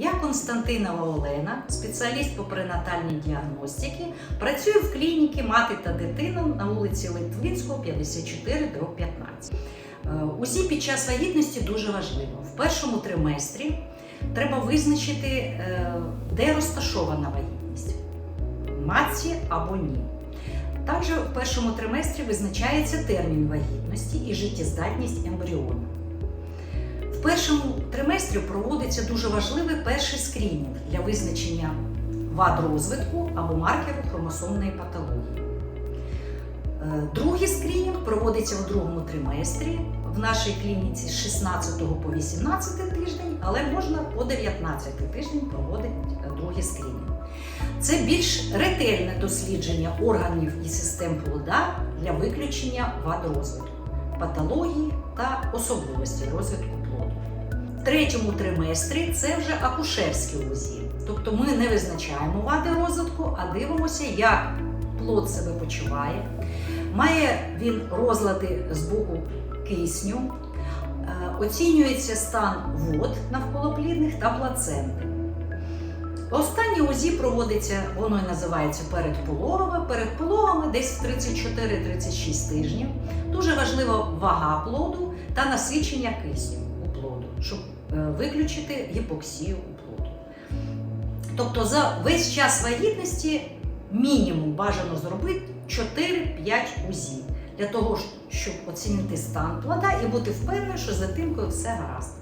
Я Константинова Олена, спеціаліст по перинатальній діагностиці. Працюю в клініці мати та дитина на вулиці Литвинського, 54 до 15. Е, УЗІ під час вагітності дуже важливо. В першому триместрі треба визначити, е, де розташована вагітність матці або ні. Також в першому триместрі визначається термін вагітності і життєздатність ембріону. В першому триместрі проводиться дуже важливий перший скринінг для визначення вад розвитку або маркеру хромосомної патології. Е, Другий скринінг проводиться у другому триместрі в нашій клініці з 16 по 18 тиждень, але можна по 19 тиждень проводити е, другий скринінг. Це більш ретельне дослідження органів і систем плода для виключення вад розвитку, патології та особливості розвитку третьому триместрі це вже акушерські УЗІ. Тобто ми не визначаємо вади розвитку, а дивимося, як плод себе почуває. Має він розлади з боку кисню, е, оцінюється стан вод навколоплідних та плаценти. Останнє УЗІ проводиться, воно і називається передпологове. Перед пологами десь 34-36 тижнів. Дуже важлива вага плоду та насичення кисню плоду, щоб е, виключити гіпоксію у плоду. Тобто за весь час вагітності мінімум бажано зробити 4-5 УЗІ для того, щоб оцінити стан плода і бути впевненим, що за тимкою все гаразд.